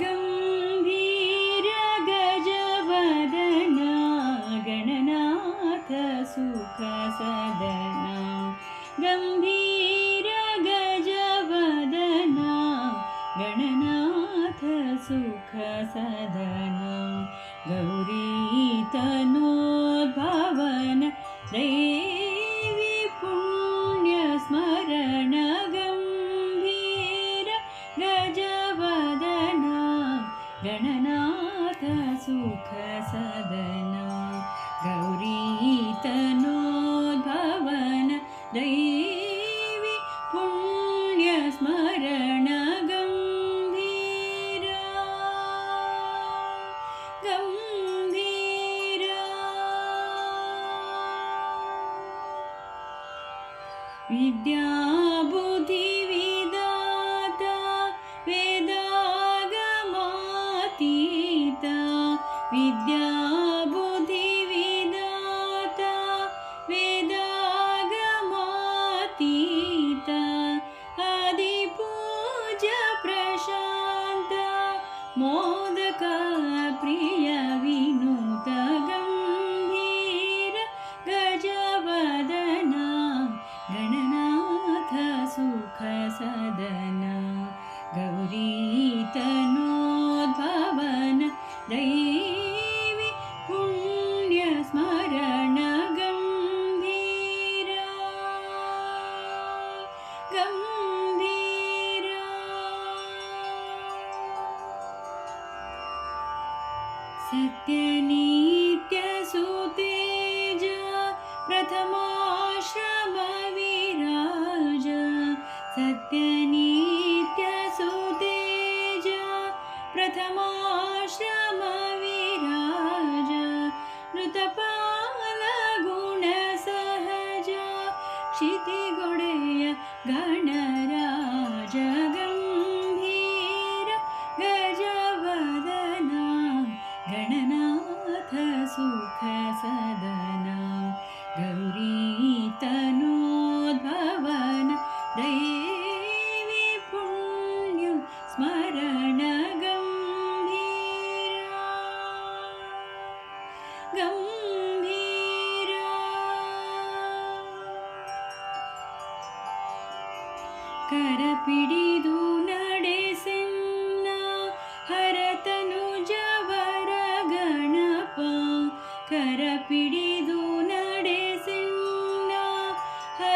गम्भीर गणनाथ गम्भीर गजवदना गणनाथ सुखसदना गौरीतनोद्भवन देवी गणनाथ सुखसदना। गौरीतनोद्भवन दैवी पुण्यस्मरण गम्भीरा। विद्याबुद्धिविदाता मोदक सत्यनित्यसुतेज सुखसदना। गौरी तनुद्भवन दैवी पुण्यं स्मरणगम्भीरा गम्भीरा। करपिडिदु सिंह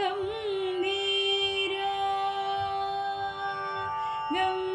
गम्भीरा गम्भीरा